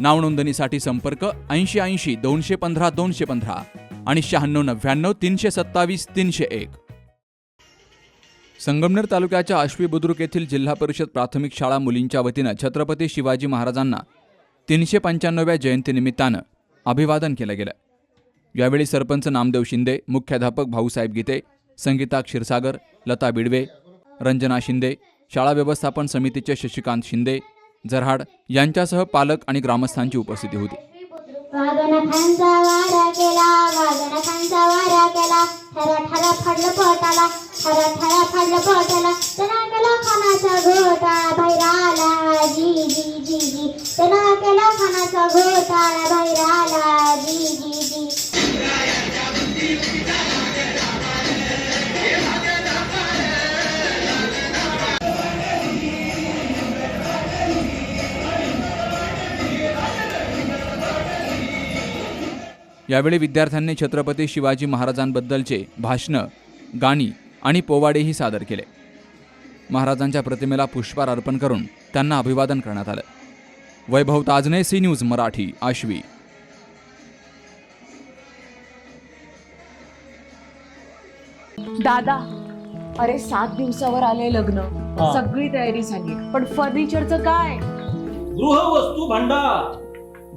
नावनोंदणीसाठी संपर्क ऐंशी ऐंशी दोनशे पंधरा दोनशे पंधरा आणि शहाण्णव नव्याण्णव तीनशे सत्तावीस तीनशे एक. संगमनेर तालुक्याच्या आश्वी बुद्रुक येथील जिल्हा परिषद प्राथमिक शाळा मुलींच्या वतीनं छत्रपती शिवाजी महाराजांना तीनशे पंच्याण्णव्या जयंतीनिमित्तानं अभिवादन केलं गेलं. यावेळी सरपंच नामदेव शिंदे मुख्याध्यापक भाऊसाहेब गीते संगीता क्षीरसागर लता बिडवे रंजना शिंदे शाळा व्यवस्थापन समितीचे शशिकांत शिंदे जरहाड यांच्यासह पालक आणि ग्रामस्थांची उपस्थिती होती. वादनखांचा यावेळी विद्यार्थ्यांनी छत्रपती शिवाजी महाराजांबद्दलचे भाषणं गाणी आणि पोवाडेही सादर केले. महाराजांच्या प्रतिमेला पुष्पहार अर्पण करून त्यांना अभिवादन करण्यात आलं. Vaibhav Tajne C news Marathi Ashvi. दादा अरे सात दिवसावर आले लग्न. सगळी तयारी झाली. पण फर्निचरचं काय? गृहवस्तू भांडार.